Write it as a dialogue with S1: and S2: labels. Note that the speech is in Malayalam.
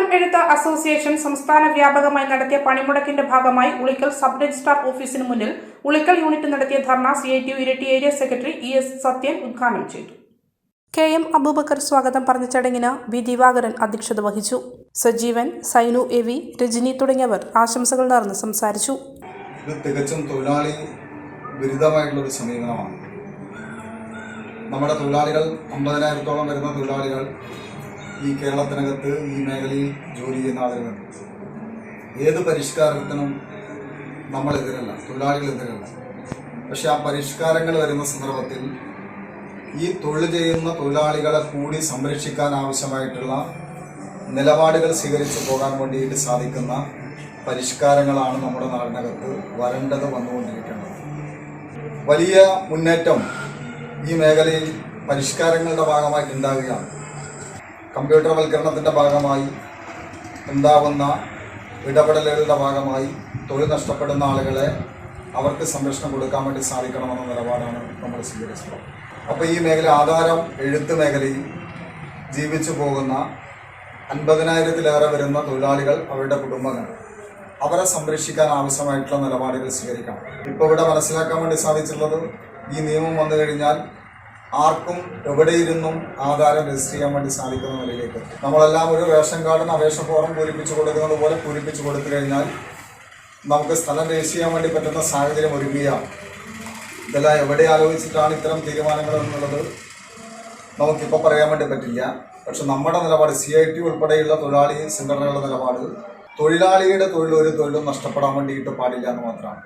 S1: ദിവാകരൻ എഴുത്ത അസോസിയേഷൻ സംസ്ഥാന വ്യാപകമായി നടത്തിയ പണിമുടക്കിന്റെ ഭാഗമായി ഉളിക്കൽ സബ് രജിസ്ട്രാർ ഓഫീസിന് മുന്നിൽ ഉളിക്കൽ യൂണിറ്റ് നടത്തിയ ധർണ സി ഐ ടി ഇരട്ടി area secretary E S Sathyan ഉദ്ഘാടനം ചെയ്തു. കെ എം അബൂബക്കർ സ്വാഗതം പറഞ്ഞ ചടങ്ങിന് വി ദിവാകരൻ അധ്യക്ഷത വഹിച്ചു. സജീവൻ സൈനു എ വി രജനി തുടങ്ങിയവർ ആശംസകൾ നേർന്ന് സംസാരിച്ചു.
S2: ഇത് തികച്ചും തൊഴിലാളി വിരുദ്ധമായിട്ടുള്ളൊരു സമീപനമാണ്. നമ്മുടെ തൊഴിലാളികൾ അമ്പതിനായിരത്തോളം വരുന്ന തൊഴിലാളികൾ ഈ കേരളത്തിനകത്ത് ഈ മേഖലയിൽ ജോലി ചെയ്യുന്ന ആളുകളുണ്ട്. ഏത് പരിഷ്കാരത്തിനും നമ്മളെതിരല്ല തൊഴിലാളികളെതിരല്ല പക്ഷെ ആ പരിഷ്കാരങ്ങൾ വരുന്ന സന്ദർഭത്തിൽ ഈ തൊഴിൽ ചെയ്യുന്ന തൊഴിലാളികളെ കൂടി സംരക്ഷിക്കാൻ ആവശ്യമായിട്ടുള്ള നിലപാടുകൾ സ്വീകരിച്ചു പോകാൻ വേണ്ടിയിട്ട് സാധിക്കുന്ന പരിഷ്കാരങ്ങളാണ് നമ്മുടെ നാടിനകത്ത് വരേണ്ടത് വന്നുകൊണ്ടിരിക്കുന്നത് വലിയ മുന്നേറ്റം ഈ മേഖലയിൽ പരിഷ്കാരങ്ങളുടെ ഭാഗമായിട്ട് കമ്പ്യൂട്ടർവൽക്കരണത്തിന്റെ ഭാഗമായി ഉണ്ടാവുന്ന ഇടപെടലുകളുടെ ഭാഗമായി തൊഴിൽ നഷ്ടപ്പെടുന്ന ആളുകളെ അവർക്ക് സംരക്ഷണം കൊടുക്കാൻ വേണ്ടി സാധിക്കണമെന്ന നിലപാടാണ് നമ്മൾ സ്വീകരിച്ചത് അപ്പോൾ ഈ മേഖല ആധാരം എഴുത്ത് മേഖലയിൽ ജീവിച്ചു പോകുന്ന അൻപതിനായിരത്തിലേറെ വരുന്ന തൊഴിലാളികൾ അവരുടെ കുടുംബങ്ങൾ. അവരെ സംരക്ഷിക്കാൻ ആവശ്യമായിട്ടുള്ള നിലപാടുകൾ സ്വീകരിക്കണം. ഇപ്പോൾ ഇവിടെ മനസ്സിലാക്കാൻ വേണ്ടി സാധിച്ചിട്ടുള്ളത് ഈ നിയമം വന്നു കഴിഞ്ഞാൽ ആർക്കും എവിടെയിരുന്നും ആധാരം രജിസ്റ്റർ ചെയ്യാൻ വേണ്ടി സാധിക്കുന്ന നിലയിലേക്ക് നമ്മളെല്ലാം ഒരു റേഷൻ കാർഡിന് അപേക്ഷ ഫോറം പൂരിപ്പിച്ച് കൊടുക്കുന്നത് പോലെ പൂരിപ്പിച്ച് കൊടുത്തു കഴിഞ്ഞാൽ നമുക്ക് സ്ഥലം രജിസ്റ്റർ ചെയ്യാൻ വേണ്ടി പറ്റുന്ന സാഹചര്യം ഒരുക്കുകയാണ് ഇതെല്ലാം എവിടെ ആലോചിച്ചിട്ടാണ് ഇത്തരം തീരുമാനങ്ങൾ എന്നുള്ളത് നമുക്കിപ്പോൾ പറയാൻ വേണ്ടി പറ്റില്ല. പക്ഷെ നമ്മുടെ നിലപാട് സി ഐ ടി ഉൾപ്പെടെയുള്ള തൊഴിലാളി സംഘടനകളുടെ നിലപാട് തൊഴിലാളിയുടെ തൊഴിൽ ഒരു തൊഴിലും നഷ്ടപ്പെടാൻ വേണ്ടിയിട്ട് പാടില്ല എന്ന് മാത്രമാണ്.